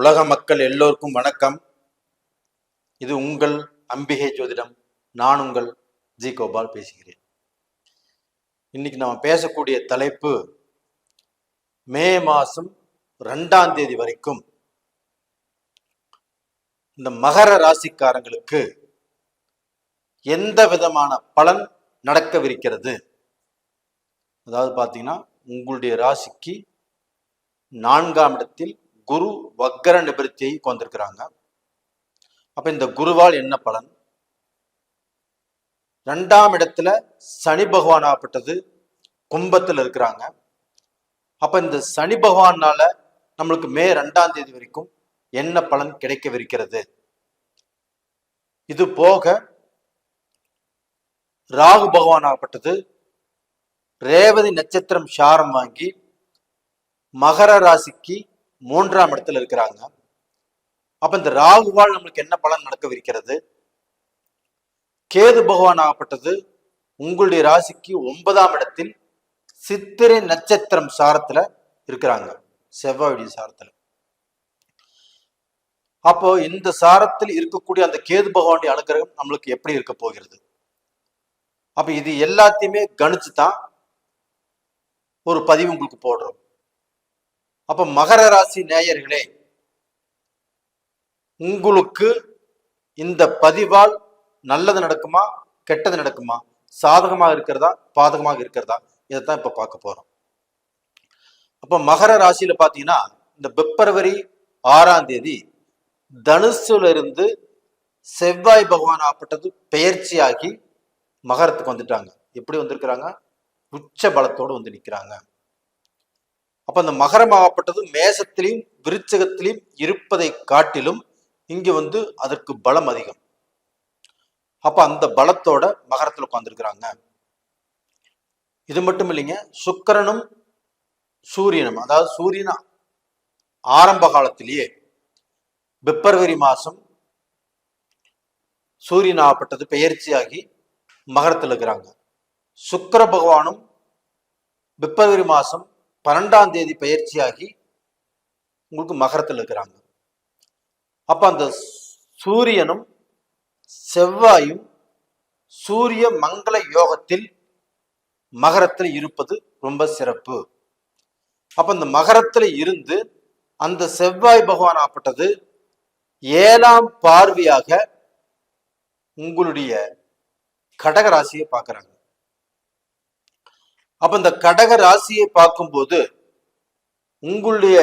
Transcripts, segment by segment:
உலக மக்கள் எல்லோருக்கும் வணக்கம். இது உங்கள் அம்பிகை ஜோதிடம். நான் உங்கள் ஜி கோபால் பேசுகிறேன். இன்னைக்கு நம்ம பேசக்கூடிய தலைப்பு மே மாதம் ரெண்டாம் தேதி வரைக்கும் இந்த மகர ராசிக்காரங்களுக்கு எந்த விதமான பலன் நடக்கவிருக்கிறது? அதாவது பார்த்தீங்கன்னா உங்களுடைய ராசிக்கு நான்காம் இடத்தில் குரு வக்கர நிபர்த்தியை கொண்டிருக்கிறாங்க. அப்ப இந்த குருவால் என்ன பலன்? ரெண்டாம் இடத்துல சனி பகவான் ஆகப்பட்டது கும்பத்தில் இருக்கிறாங்க. அப்ப இந்த சனி பகவானால நம்மளுக்கு மே ரெண்டாம் தேதி வரைக்கும் என்ன பலன் கிடைக்கவிருக்கிறது? இது போக ராகு பகவான் ஆகப்பட்டது. ரேவதி நட்சத்திரம் சாரம் வாங்கி மகர ராசிக்கு மூன்றாம் இடத்துல இருக்கிறாங்க. அப்ப இந்த ராகுவால் நம்மளுக்கு என்ன பலன் நடக்கவிருக்கிறது? கேது பகவான் ஆகப்பட்டது. உங்களுடைய ராசிக்கு ஒன்பதாம் இடத்தில் சித்திரை நட்சத்திரம் சாரத்துல இருக்கிறாங்க. செவ்வாயுடைய சாரத்துல. அப்போ இந்த சாரத்தில் இருக்கக்கூடிய அந்த கேது பகவானுடைய அனுகிரகம் நம்மளுக்கு எப்படி இருக்க போகிறது? அப்ப இது எல்லாத்தையுமே கணிச்சு தான் ஒரு பதிவு உங்களுக்கு போடுறோம். அப்ப மகர ராசி நேயர்களே உங்களுக்கு இந்த பதிவால் நல்லது நடக்குமா கெட்டது நடக்குமா? சாதகமாக இருக்கிறதா பாதகமாக இருக்கிறதா? இதைத்தான் இப்ப பார்க்க போறோம். அப்ப மகர ராசியில பாத்தீங்கன்னா இந்த பிப்ரவரி ஆறாம் தேதி தனுசுல இருந்து செவ்வாய் பகவான் ஆப்பட்டது பெயர்ச்சியாகி மகரத்துக்கு வந்துட்டாங்க. எப்படி வந்திருக்கிறாங்க? உச்ச பலத்தோடு வந்து நிற்கிறாங்க அப்ப அந்த மகரமாகப்பட்டது மேசத்திலையும் விருச்சகத்திலையும் இருப்பதை காட்டிலும் இங்க வந்து அதற்கு பலம் அதிகம். அப்ப அந்த பலத்தோட மகரத்தில் உட்காந்துருக்கிறாங்க இது மட்டும் இல்லைங்க சுக்கரனும் சூரியனும் அதாவது சூரியன் ஆரம்ப காலத்திலேயே பிப்ரவரி மாதம் சூரியன் ஆகப்பட்டது பெயர்ச்சியாகி மகரத்தில் இருக்கிறாங்க. சுக்கிர பகவானும் பிப்ரவரி மாதம் பன்னெண்டாம் தேதி பயிற்சியாகி உங்களுக்கு மகரத்தில் இருக்கிறாங்க. அப்ப அந்த சூரியனும் செவ்வாயும் சூரிய மங்கள யோகத்தில் மகரத்தில் இருப்பது ரொம்ப சிறப்பு. அப்ப இந்த மகரத்தில் இருந்து அந்த செவ்வாய் பகவான் ஆப்பட்டது ஏழாம் பார்வையாக உங்களுடைய கடக ராசியை அப்ப இந்த கடக ராசியை பார்க்கும்போது உங்களுடைய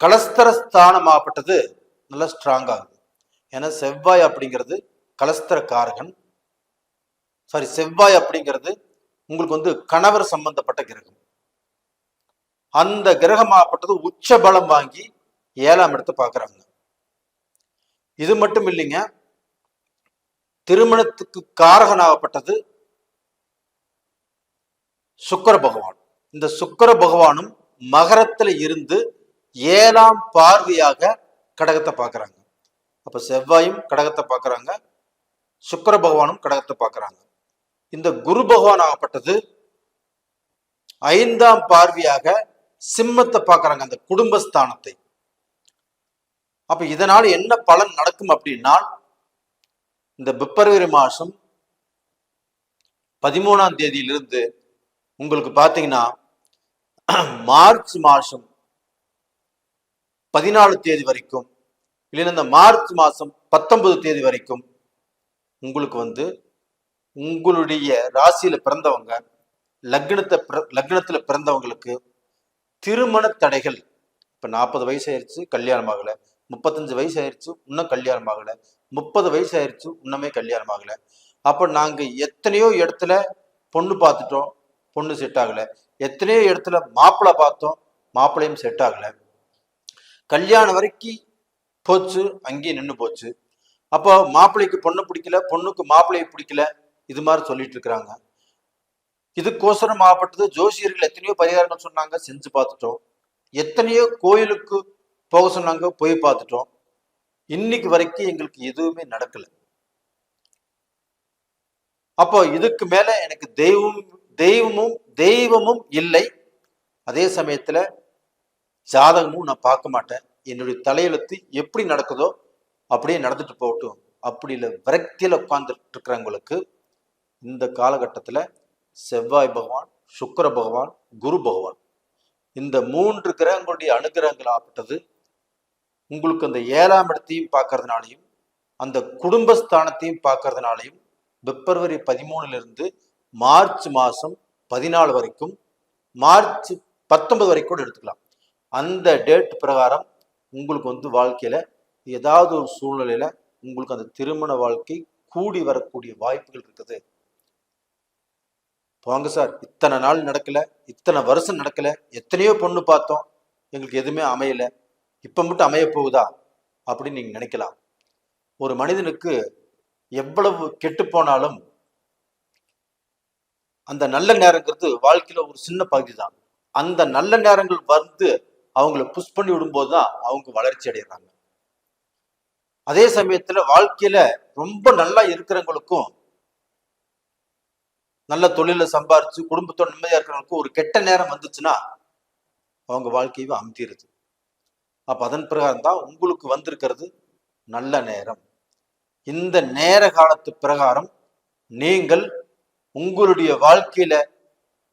கலஸ்தர ஸ்தானமாகப்பட்டது நல்லா ஸ்ட்ராங் ஆகுது. ஏன்னா செவ்வாய் அப்படிங்கிறது கலஸ்தர காரகன் சாரி செவ்வாய் அப்படிங்கிறது உங்களுக்கு வந்து கணவர் சம்பந்தப்பட்ட கிரகம். அந்த கிரகமாகப்பட்டது உச்ச பலம் வாங்கி ஏழாம் இடத்தை பார்க்குறாங்க. இது மட்டும் இல்லைங்க திருமணத்துக்கு காரகனாகப்பட்டது சுக்கர பகவான். இந்த சுக்கர பகவானும் மகரத்துல இருந்து ஏழாம் பார்வையாக கடகத்தை பார்க்கறாங்க. அப்ப செவ்வாயும் கடகத்தை பார்க்குறாங்க சுக்கர பகவானும் கடகத்தை பார்க்குறாங்க. இந்த குரு பகவான் ஆகப்பட்டது ஐந்தாம் பார்வையாக சிம்மத்தை பார்க்கறாங்க அந்த குடும்பஸ்தானத்தை. அப்ப இதனால் என்ன பலன் நடக்கும் அப்படின்னா இந்த பிப்ரவரி மாதம் பதிமூணாம் தேதியிலிருந்து உங்களுக்கு பார்த்தீங்கன்னா மார்ச் மாதம் பதினாலு தேதி வரைக்கும் இல்லைன்னா இந்த மார்ச் மாதம் பத்தொன்பது தேதி வரைக்கும் உங்களுக்கு வந்து உங்களுடைய ராசியில பிறந்தவங்க லக்னத்தை பிற- லக்னத்துல பிறந்தவங்களுக்கு திருமண தடைகள் இப்ப நாற்பது வயசு ஆயிடுச்சு கல்யாணம் ஆகலை. முப்பத்தஞ்சு வயசு ஆயிடுச்சு இன்னும் கல்யாணம் ஆகலை. முப்பது வயசு ஆயிடுச்சு இன்னுமே கல்யாணம் ஆகலை. அப்போ நாங்கள் எத்தனையோ இடத்துல பொண்ணு பார்த்துட்டோம் பொண்ணு செட் ஆகலை. எத்தனையோ இடத்துல மாப்பிள்ளை பார்த்தோம் மாப்பிள்ளையும் செட் ஆகலை. கல்யாணம் வரைக்கும் போச்சு அங்கேயே நின்று போச்சு. அப்போ மாப்பிள்ளைக்கு பொண்ணு பிடிக்கல பொண்ணுக்கு மாப்பிள்ளையை பிடிக்கல இது மாதிரி சொல்லிட்டு இருக்கிறாங்க. இதுக்கோசரம் ஆகப்பட்டது ஜோசியர்கள் எத்தனையோ பரிகாரங்கள் சொன்னாங்க செஞ்சு பார்த்துட்டோம். எத்தனையோ கோயிலுக்கு போக சொன்னாங்க போய் பார்த்துட்டோம். இன்னைக்கு வரைக்கும் எங்களுக்கு எதுவுமே நடக்கல. அப்போ இதுக்கு மேல எனக்கு தெய்வம் தெய்வமும் தெய்வமும் இல்லை. அதே சமயத்துல ஜாதகமும் நான் பார்க்க மாட்டேன். என்னுடைய தலையெழுத்து எப்படி நடக்குதோ அப்படியே நடந்துட்டு போகட்டும். அப்படி இல்லை விரக்தியில் உட்கார்ந்துட்டு இருக்கிறவங்களுக்கு இந்த காலகட்டத்தில் செவ்வாய் பகவான் சுக்கர பகவான் குரு பகவான் இந்த மூன்று கிரகங்களுடைய அனுகிரகங்கள் ஆப்பட்டது உங்களுக்கு அந்த ஏழாம் இடத்தையும் பார்க்கறதுனாலையும் அந்த குடும்பஸ்தானத்தையும் பார்க்கறதுனாலையும் பிப்ரவரி பதிமூணுலேருந்து மார்ச் மாதம் பதினாலு வரைக்கும் மார்ச் பத்தொன்பது வரைக்கும் கூட எடுத்துக்கலாம். அந்த டேட் பிரகாரம் உங்களுக்கு வந்து வாழ்க்கையில் ஏதாவது ஒரு சூழ்நிலையில் உங்களுக்கு அந்த திருமண வாழ்க்கை கூடி வரக்கூடிய வாய்ப்புகள் இருக்குது. போங்க சார் இத்தனை நாள் நடக்கல இத்தனை வருஷம் நடக்கல எத்தனையோ பொண்ணு பார்த்தோம் எங்களுக்கு எதுவுமே அமையலை இப்போ மட்டும் அமைய போகுதா அப்படின்னு நீங்கள் நினைக்கலாம். ஒரு மனிதனுக்கு எவ்வளவு கெட்டு போனாலும் அந்த நல்ல நேரங்கிறது வாழ்க்கையில ஒரு சின்ன பகுதி தான் அந்த நல்ல நேரங்கள் வந்து அவங்கள புஷ் பண்ணி விடும்போது தான் அவங்க வளர்ச்சி அடைகிறாங்க அதே சமயத்துல வாழ்க்கையில ரொம்ப நல்லா இருக்கிறவங்களுக்கும் நல்ல தொழில சம்பாரிச்சு குடும்பத்தோட நிம்மதியா இருக்கிறவங்களுக்கும் ஒரு கெட்ட நேரம் வந்துச்சுன்னா அவங்க வாழ்க்கையும் அமுத்திடுது அப்ப அதன் பிரகாரம் தான் உங்களுக்கு வந்திருக்கிறது நல்ல நேரம். இந்த நேர காலத்து பிரகாரம் நீங்கள் உங்களுடைய வாழ்க்கையில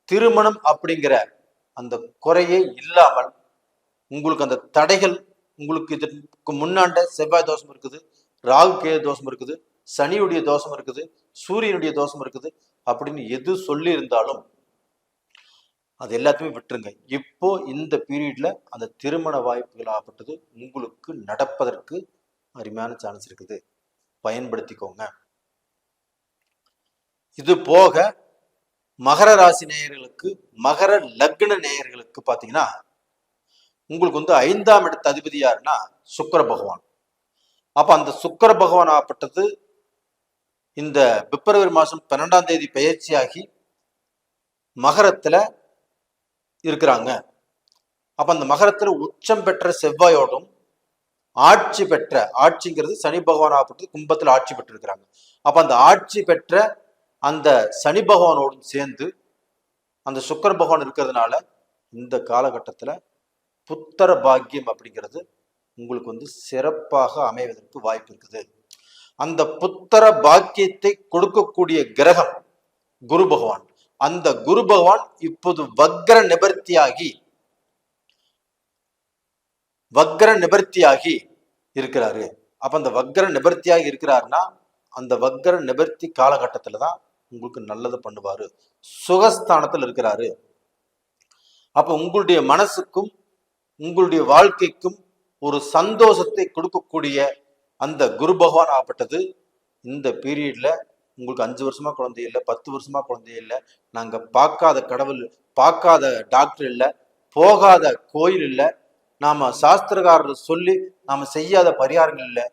திருமணம் அப்படிங்கிற அந்த குறையே இல்லாமல் உங்களுக்கு அந்த தடைகள் உங்களுக்கு இதற்கு முன்னாண்ட செவ்வாய் தோஷம் இருக்குது ராகு கே தோஷம் இருக்குது சனியுடைய தோஷம் இருக்குது சூரியனுடைய தோஷம் இருக்குது அப்படின்னு எது சொல்லி இருந்தாலும் அது எல்லாத்தையுமே விட்டுருங்க. இப்போ இந்த பீரியட்ல அந்த திருமண வாய்ப்புகள் ஆகப்பட்டது உங்களுக்கு நடப்பதற்கு அருமையான சான்ஸ் இருக்குது. பயன்படுத்திக்கோங்க. இது போக மகர ராசி நேயர்களுக்கு மகர லக்ன நேயர்களுக்கு பார்த்தீங்கன்னா உங்களுக்கு வந்து ஐந்தாம் இடத்து அதிபதி யாருன்னா சுக்கர பகவான். அப்போ அந்த சுக்கர பகவான் ஆகப்பட்டது இந்த பிப்ரவரி மாதம் பன்னெண்டாம் தேதி பயிற்சியாகி மகரத்தில் இருக்கிறாங்க. அப்போ அந்த மகரத்தில் உச்சம் பெற்ற செவ்வாயோடும் ஆட்சி பெற்ற ஆட்சிங்கிறது சனி பகவான் ஆகப்பட்டது கும்பத்தில் ஆட்சி பெற்றிருக்கிறாங்க. அப்போ அந்த ஆட்சி பெற்ற அந்த சனி பகவானோடும் சேர்ந்து அந்த சுக்கர பகவான் இருக்கிறதுனால இந்த காலகட்டத்தில் புத்தர பாக்கியம் அப்படிங்கிறது உங்களுக்கு வந்து சிறப்பாக அமைவதற்கு வாய்ப்பு இருக்குது. அந்த புத்தர பாக்கியத்தை கொடுக்கக்கூடிய கிரகம் குரு பகவான். அந்த குரு பகவான் இப்போது வக்ர நிபர்த்தியாகி வக்ர நிபர்த்தியாகி இருக்கிறாரு. அப்ப அந்த வக்ர நிபர்த்தியாகி இருக்கிறாருன்னா அந்த வக்ர நிபர்த்தி காலகட்டத்துல தான் உங்களுக்கு நல்லது பண்ணுவார். சுகஸ்தானத்தில் இருக்கிறாரு. அப்போ உங்களுடைய மனசுக்கும் உங்களுடைய வாழ்க்கைக்கும் ஒரு சந்தோஷத்தை கொடுக்கக்கூடிய அந்த குரு பகவான் ஆகப்பட்டது. இந்த பீரியட்ல உங்களுக்கு அஞ்சு வருஷமா குழந்தை இல்லை பத்து வருஷமா குழந்தை இல்லை நாங்கள் பார்க்காத கடவுள் பார்க்காத டாக்டர் இல்லை போகாத கோயில் இல்லை நாம சாஸ்திரக்காரர் சொல்லி நாம் செய்யாத பரிகாரங்கள் இல்லை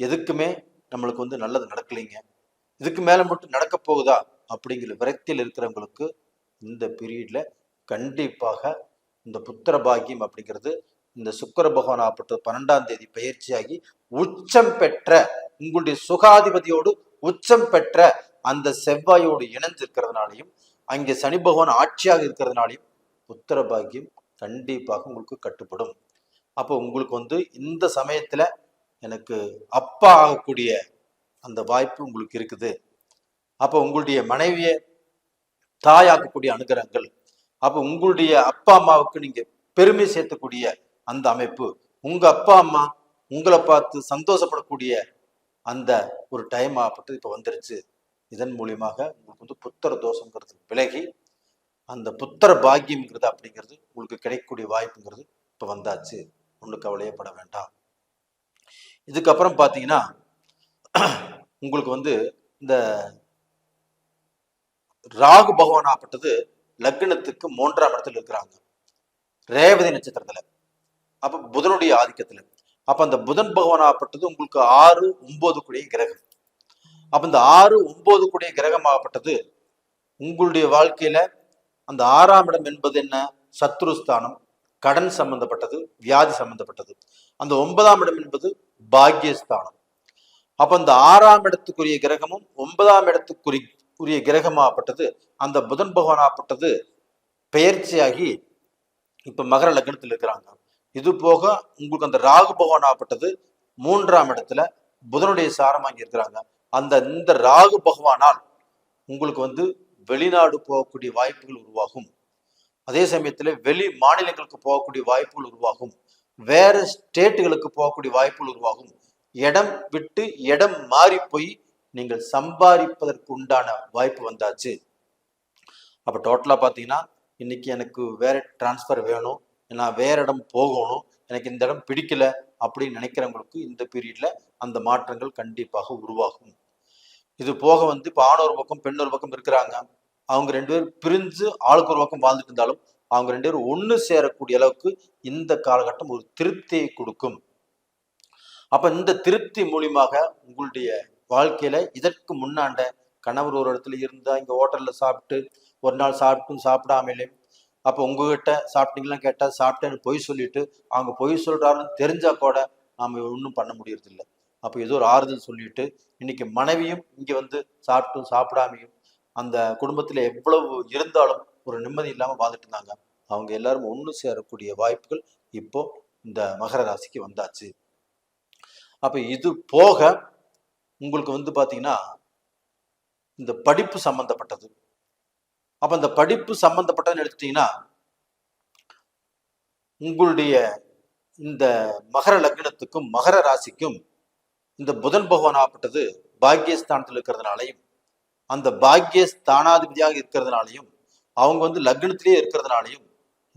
எதுக்குமே நம்மளுக்கு வந்து நல்லது நடக்கலைங்க. இதுக்கு மேலே மட்டும் நடக்க போகுதா அப்படிங்கிற விரக்தியில் இருக்கிறவங்களுக்கு இந்த பீரியடில் கண்டிப்பாக இந்த புத்திர பாக்கியம் அப்படிங்கிறது இந்த சுக்கர பகவான் ஆப்பட்ட பன்னெண்டாம் தேதி பயிற்சியாகி உச்சம் பெற்ற உங்களுடைய சுகாதிபதியோடு உச்சம் பெற்ற அந்த செவ்வாயோடு இணைஞ்சிருக்கிறதுனாலையும் அங்கே சனி பகவான் ஆட்சியாக இருக்கிறதுனாலையும் புத்திர பாக்கியம் கண்டிப்பாக உங்களுக்கு கட்டுப்படும். அப்போ உங்களுக்கு வந்து இந்த சமயத்தில் எனக்கு அப்பா ஆகக்கூடிய அந்த வாய்ப்பு உங்களுக்கு இருக்குது. அப்போ உங்களுடைய மனைவியை தாயாக்கக்கூடிய அனுகிரகங்கள் அப்போ உங்களுடைய அப்பா அம்மாவுக்கு நீங்கள் பெருமை சேர்த்தக்கூடிய அந்த அமைப்பு உங்கள் அப்பா அம்மா உங்களை பார்த்து சந்தோஷப்படக்கூடிய அந்த ஒரு டைம் ஆகப்பட்டு இப்போ வந்துருச்சு. இதன் மூலியமாக உங்களுக்கு வந்து புத்தர தோஷங்கிறது விலகி அந்த புத்தர பாக்கியம்ங்கிறது அப்படிங்கிறது உங்களுக்கு கிடைக்கக்கூடிய வாய்ப்புங்கிறது இப்போ வந்தாச்சு. ஒன்றும் கவலையப்பட வேண்டாம். இதுக்கப்புறம் பார்த்தீங்கன்னா உங்களுக்கு வந்து இந்த ராகு பகவான் ஆப்பட்டது லக்னத்துக்கு மூன்றாம் இடத்துல இருக்கிறாங்க. ரேவதி நட்சத்திரத்துல. அப்ப புதனுடைய ஆதிக்கத்துல. அப்ப அந்த புதன் பகவான் ஆப்பட்டது உங்களுக்கு ஆறு ஒன்பது கூடிய கிரகம். அப்ப இந்த ஆறு ஒன்பது கூடிய கிரகம் ஆகப்பட்டது உங்களுடைய வாழ்க்கையில அந்த ஆறாம் இடம் என்பது என்ன? சத்ருஸ்தானம் கடன் சம்பந்தப்பட்டது வியாதி சம்பந்தப்பட்டது. அந்த ஒன்பதாம் இடம் என்பது பாக்யஸ்தானம். அப்ப அந்த ஆறாம் இடத்துக்குரிய கிரகமும் ஒன்பதாம் இடத்துக்குரிய உரிய கிரகமாகப்பட்டது. அந்த புதன் பகவானாகப்பட்டது பெயர்ச்சியாகி இப்ப மகர லக்னத்தில் இருக்கிறாங்க. இது போக உங்களுக்கு அந்த ராகு பகவானாகப்பட்டது மூன்றாம் இடத்துல புதனுடைய சாரம் வாங்கி இருக்கிறாங்க. அந்த இந்த ராகு பகவானால் உங்களுக்கு வந்து வெளிநாடு போகக்கூடிய வாய்ப்புகள் உருவாகும். அதே சமயத்தில் வெளி மாநிலங்களுக்கு போகக்கூடிய வாய்ப்புகள் உருவாகும். வேற ஸ்டேட்டுகளுக்கு போகக்கூடிய வாய்ப்புகள் உருவாகும். இடம் விட்டு இடம் மாறி போய் நீங்கள் சம்பாதிப்பதற்கு உண்டான வாய்ப்பு வந்தாச்சு. அப்போ டோட்டலாக பார்த்தீங்கன்னா இன்னைக்கு எனக்கு வேற டிரான்ஸ்ஃபர் வேணும் நான் வேற இடம் போகணும் எனக்கு இந்த இடம் பிடிக்கல அப்படின்னு நினைக்கிறவங்களுக்கு இந்த பீரியட்ல அந்த மாற்றங்கள் கண்டிப்பாக உருவாகும். இது போக வந்து இப்போ ஆணோர் ஒரு பக்கம் பெண் ஒரு பக்கம் இருக்கிறாங்க. அவங்க ரெண்டு பேரும் பிரிஞ்சு ஆளுக்கு ஒரு பக்கம் வாழ்ந்துட்டு இருந்தாலும் அவங்க ரெண்டு பேரும் ஒன்று சேரக்கூடிய அளவுக்கு இந்த காலகட்டம் ஒரு திருப்தியை கொடுக்கும். அப்ப இந்த திருப்தி மூலியமாக உங்களுடைய வாழ்க்கையில இதற்கு முன்னாண்ட கணவர் ஒரு இடத்துல இருந்தா இங்க ஹோட்டல்ல சாப்பிட்டு ஒரு நாள் சாப்பிட்டும் சாப்பிடாமலே. அப்போ உங்ககிட்ட சாப்பிட்டீங்களா கேட்டா சாப்பிட்டேன்னு பொய் சொல்லிட்டு அவங்க பொய் சொல்றாருன்னு தெரிஞ்சா கூட நாம ஒன்றும் பண்ண முடியறதில்ல. அப்போ ஏதோ ஒரு ஆறுதல் சொல்லிட்டு இன்னைக்கு மனைவியும் இங்க வந்து சாப்பிட்டும் சாப்பிடாமையும் அந்த குடும்பத்துல எவ்வளவு இருந்தாலும் ஒரு நிம்மதி இல்லாம வாழ்ந்துட்டு இருந்தாங்க. அவங்க எல்லாரும் ஒன்று சேரக்கூடிய வாய்ப்புகள் இப்போ இந்த மகர ராசிக்கு வந்தாச்சு. அப்போ இது போக உங்களுக்கு வந்து பார்த்தீங்கன்னா இந்த படிப்பு சம்பந்தப்பட்டது. அப்போ இந்த படிப்பு சம்பந்தப்பட்டதுன்னு எடுத்துட்டீங்கன்னா உங்களுடைய இந்த மகர லக்னத்துக்கும் மகர ராசிக்கும் இந்த புதன் பகவான் ஆகப்பட்டது பாக்கியஸ்தானத்தில் இருக்கிறதுனாலையும் அந்த பாக்கியஸ்தானாதிபதியாக இருக்கிறதுனாலையும் அவங்க வந்து லக்னத்திலேயே இருக்கிறதுனாலையும்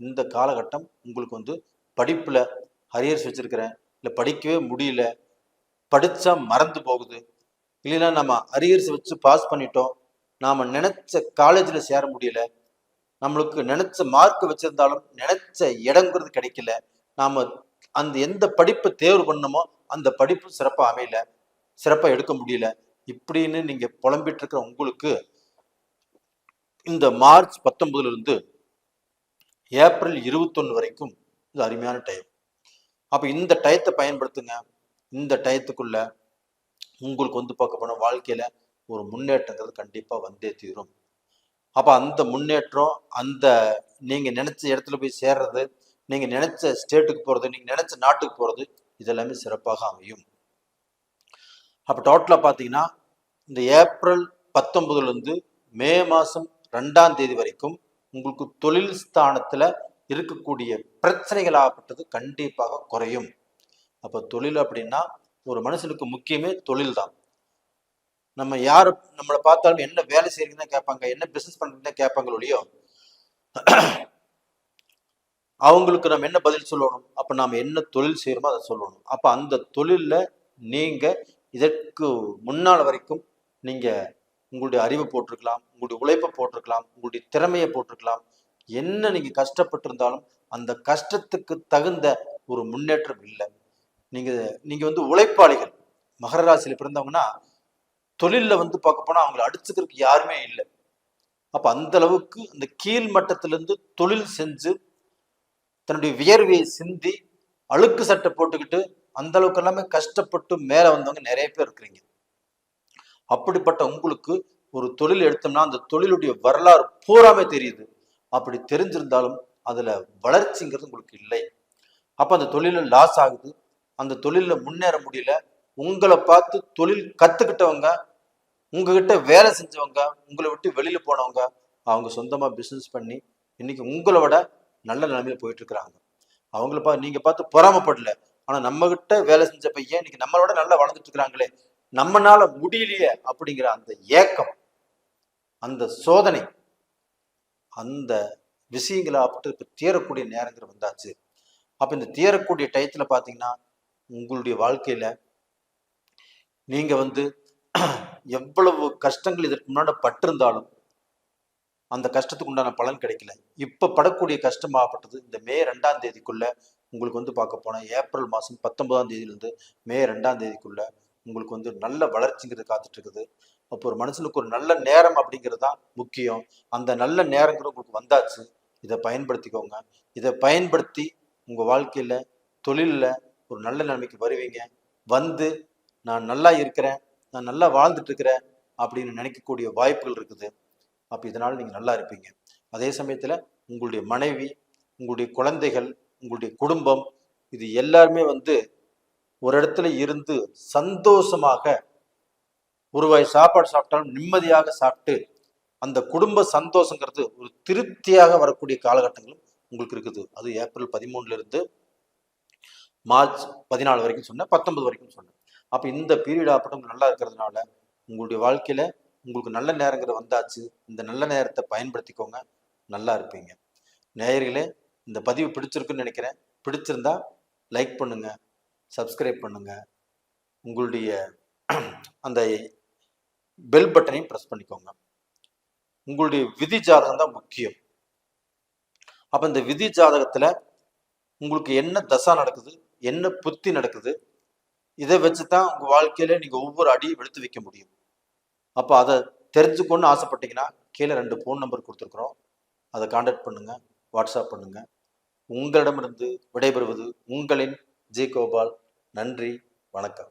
இந்த காலகட்டம் உங்களுக்கு வந்து படிப்பில் ஹரியர்ஸ் வச்சிருக்கிறேன். இல்லை படிக்கவே முடியல. படித்தா மறந்து போகுது. இல்லைன்னா நம்ம அரியர்ஸ் வச்சு பாஸ் பண்ணிட்டோம். நாம் நினச்ச காலேஜில் சேர முடியல. நம்மளுக்கு நினச்ச மார்க் வச்சுருந்தாலும் நினச்ச இடங்கிறது கிடைக்கல. நாம் அந்த எந்த படிப்பை தேர்வு பண்ணணுமோ அந்த படிப்பு சிறப்பாக அமையல. சிறப்பாக எடுக்க முடியல. இப்படின்னு நீங்கள் புலம்பிட்டு இருக்கிற உங்களுக்கு இந்த மார்ச் பத்தொன்பதுலேருந்து ஏப்ரல் இருபத்தொன்று வரைக்கும் இது அருமையான டைம் அப்போ இந்த டயத்தை பயன்படுத்துங்க. இந்த டயத்துக்குள்ள உங்களுக்கு வந்து பார்க்க போனா வாழ்க்கையில ஒரு முன்னேற்றங்கிறது கண்டிப்பா வந்தே தீரும். அப்ப அந்த முன்னேற்றம் அந்த நீங்க நினைச்ச இடத்துல போய் சேர்றது நீங்க நினைச்ச ஸ்டேட்டுக்கு போறது நீங்க நினைச்ச நாட்டுக்கு போறது இதெல்லாமே சிறப்பாக அமையும். அப்ப டோட்டலா பாத்தீங்கன்னா இந்த ஏப்ரல் பத்தொன்பதுல இருந்து மே மாசம் ரெண்டாம் தேதி வரைக்கும் உங்களுக்கு தொழில் ஸ்தானத்துல இருக்கக்கூடிய பிரச்சனைகள் ஆகப்பட்டது கண்டிப்பாக குறையும். அப்போ தொழில் அப்படின்னா ஒரு மனுஷனுக்கு முக்கியமே தொழில் தான் நம்ம யார் நம்மளை பார்த்தாலும் என்ன வேலை செய்யறீங்கன்னு தான் கேட்பாங்க என்ன பிசினஸ் பண்றீங்கன்னு தான் கேட்பாங்க ஒழியோ அவங்களுக்கு நம்ம என்ன பதில் சொல்லணும்? அப்ப நாம என்ன தொழில் செய்யறோமோ அதை சொல்லணும். அப்ப அந்த தொழிலில் நீங்க இதற்கு முன்னால் வரைக்கும் நீங்க உங்களுடைய அறிவை போட்டிருக்கலாம் உங்களுடைய உழைப்பை போட்டிருக்கலாம் உங்களுடைய திறமையை போட்டிருக்கலாம். என்ன நீங்க கஷ்டப்பட்டிருந்தாலும் அந்த கஷ்டத்துக்கு தகுந்த ஒரு முன்னேற்றம் இல்லை. நீங்க நீங்க வந்து உழைப்பாளிகள். மகர ராசியில பிறந்தவங்கன்னா தொழில்ல வந்து பார்க்க போனா அவங்களை அடிச்சுக்கிறதுக்கு யாருமே இல்லை. அப்ப அந்த அளவுக்கு அந்த கீழ் மட்டத்திலிருந்து தொழில் செஞ்சு தன்னுடைய வியர்வையை சிந்தி அழுக்கு சட்டை போட்டுக்கிட்டு அந்த அளவுக்கு எல்லாமே கஷ்டப்பட்டு மேல வந்தவங்க நிறைய பேர் இருக்கிறீங்க. அப்படிப்பட்ட உங்களுக்கு ஒரு தொழில் எடுத்தோம்னா அந்த தொழிலுடைய வரலாறு பூராமே தெரியுது. அப்படி தெரிஞ்சிருந்தாலும் அதுல வளர்ச்சிங்கிறது உங்களுக்கு இல்லை. அப்ப அந்த தொழில லாஸ் ஆகுது. அந்த தொழிலில் முன்னேற முடியல. உங்களை பார்த்து தொழில் கற்றுக்கிட்டவங்க உங்ககிட்ட வேலை செஞ்சவங்க உங்களை விட்டு வெளியில் போனவங்க அவங்க சொந்தமாக பிஸ்னஸ் பண்ணி இன்னைக்கு உங்களை விட நல்ல நிலைமையில் போயிட்டு இருக்கிறாங்க. அவங்கள பா நீங்கள் பார்த்து பொறாமப்படல. ஆனால் நம்மகிட்ட வேலை செஞ்ச பையன் இன்னைக்கு நம்மளோட நல்லா வளர்ந்துட்டு இருக்கிறாங்களே? நம்மனால முடியலையே அப்படிங்கிற அந்த ஏக்கம் அந்த சோதனை அந்த விஷயங்களை அப்படி இப்போ தீரக்கூடிய நேரங்கள் வந்தாச்சு. அப்போ இந்த தீரக்கூடிய டயத்தில் பார்த்தீங்கன்னா உங்களுடைய வாழ்க்கையில நீங்க வந்து எவ்வளவு கஷ்டங்கள் இதற்கு முன்னாடி பட்டிருந்தாலும் அந்த கஷ்டத்துக்கு உண்டான பலன் கிடைக்கல. இப்ப படக்கூடிய கஷ்டமாகப்பட்டது இந்த மே ரெண்டாம் தேதிக்குள்ள உங்களுக்கு வந்து பார்க்க போனா ஏப்ரல் மாசம் பத்தொன்பதாம் தேதியிலிருந்து மே ரெண்டாம் தேதிக்குள்ள உங்களுக்கு வந்து நல்ல வளர்ச்சிங்கிறது காத்துட்டு இருக்குது அப்போ ஒரு மனுஷனுக்கு ஒரு நல்ல நேரம் அப்படிங்கிறது தான் முக்கியம். அந்த நல்ல நேரங்கிறது உங்களுக்கு வந்தாச்சு. இதை பயன்படுத்திக்கோங்க. இதை பயன்படுத்தி உங்கள் வாழ்க்கையில் தொழிலில் ஒரு நல்ல நிலைமைக்கு வருவீங்க. வந்து நான் நல்லா இருக்கிறேன் நான் நல்லா வாழ்ந்துட்டு இருக்கிறேன் அப்படின்னு நினைக்கக்கூடிய வாய்ப்புகள் இருக்குது. அப்போ இதனால் நீங்கள் நல்லா இருப்பீங்க. அதே சமயத்தில் உங்களுடைய மனைவி உங்களுடைய குழந்தைகள் உங்களுடைய குடும்பம் இது எல்லாருமே வந்து ஒரு இடத்துல இருந்து சந்தோஷமாக ஒருவாய் சாப்பாடு சாப்பிட்டாலும் நிம்மதியாக சாப்பிட்டு அந்த குடும்ப சந்தோஷங்கிறது ஒரு திருப்தியாக வரக்கூடிய காலகட்டங்களும் உங்களுக்கு இருக்குது. அது ஏப்ரல் பதிமூணுல இருந்து மார்ச் பதினாலு வரைக்கும் சொன்னேன் பத்தொன்பது வரைக்கும் சொன்னேன். அப்போ இந்த பீரியட் ஆகட்டும் நல்லா இருக்கிறதுனால உங்களுடைய வாழ்க்கையில் உங்களுக்கு நல்ல நேரங்கிற வந்தாச்சு. இந்த நல்ல நேரத்தை பயன்படுத்திக்கோங்க. நல்லா இருப்பீங்க. நேயர்களே இந்த பதிவு பிடிச்சிருக்குன்னு நினைக்கிறேன். பிடிச்சிருந்தா லைக் பண்ணுங்க சப்ஸ்கிரைப் பண்ணுங்க. உங்களுடைய அந்த பெல் பட்டனையும் ப்ரெஸ் பண்ணிக்கோங்க. உங்களுடைய விதி ஜாதகம் தான் முக்கியம். அப்போ இந்த விதி ஜாதகத்தில் உங்களுக்கு என்ன தசா நடக்குது? என்ன புத்தி நடக்குது? இதை வச்சு தான் உங்கள் வாழ்க்கையில் நீங்கள் ஒவ்வொரு அடியும் எடுத்து வைக்க முடியும். அப்போ அதை தெரிஞ்சுக்கணும்னு ஆசைப்பட்டீங்கன்னா கீழே ரெண்டு ஃபோன் நம்பர் கொடுத்துருக்குறோம். அதை காண்டாக்ட் பண்ணுங்கள் வாட்ஸ்அப் பண்ணுங்கள் உங்களிடமிருந்து விடைபெறுவது உங்களின் ஜே கோபால். நன்றி வணக்கம்.